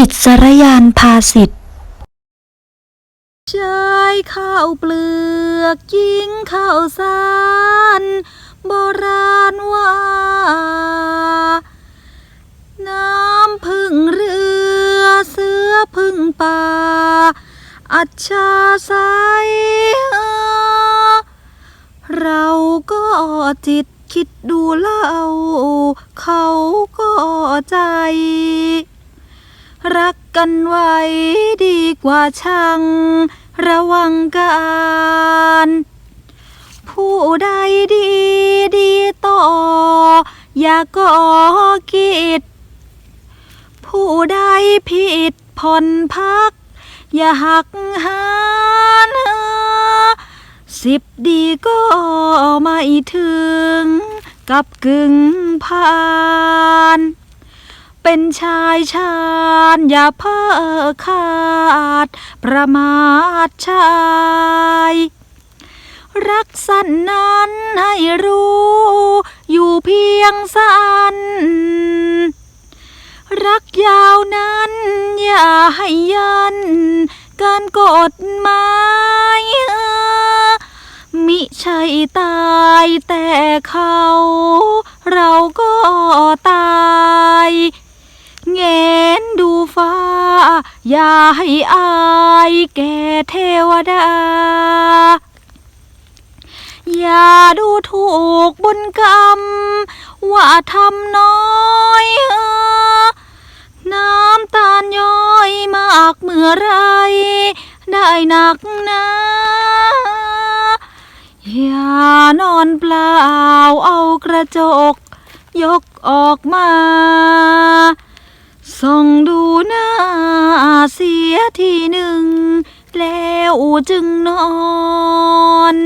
อิสรยานภาสิทธิ์ชายข้าวเปลือกยิงข้าวสารโบราณว่า น้ำพึ่งเรือเสือพึ่งป่า อัจฉาใสยเราก็จิตคิดดูเล่าเขาก็ใจ รักกันไว้ดีกว่าชัง ระวังการผู้ใดดีดีต่อ อย่าก่อกิจผู้ใดผิดผ่อนพัก อย่าหักหานสิบดีก็ไม่ถึงกับกึ่งผาน เป็นชายชาญอย่าเพ้อขาด ประมาทชายรักสั้นนั้นให้รู้ อยู่เพียงสั้น รักยาวนั้น อย่าให้ยัน การกฎหมายมิใช่ตายแต่เขา เราก็ตาย อย่าให้อายแก่เทวดา อย่าดูถูกบุญกรรม ว่าทำน้อยเออน้ำตาลย้อยมากเมื่อไร ได้หนักนาอย่านอนเปล่าเอากระจก ยกออกมา ส่องดูหน้าเสียทีหนึ่ง แล้วจึงนอน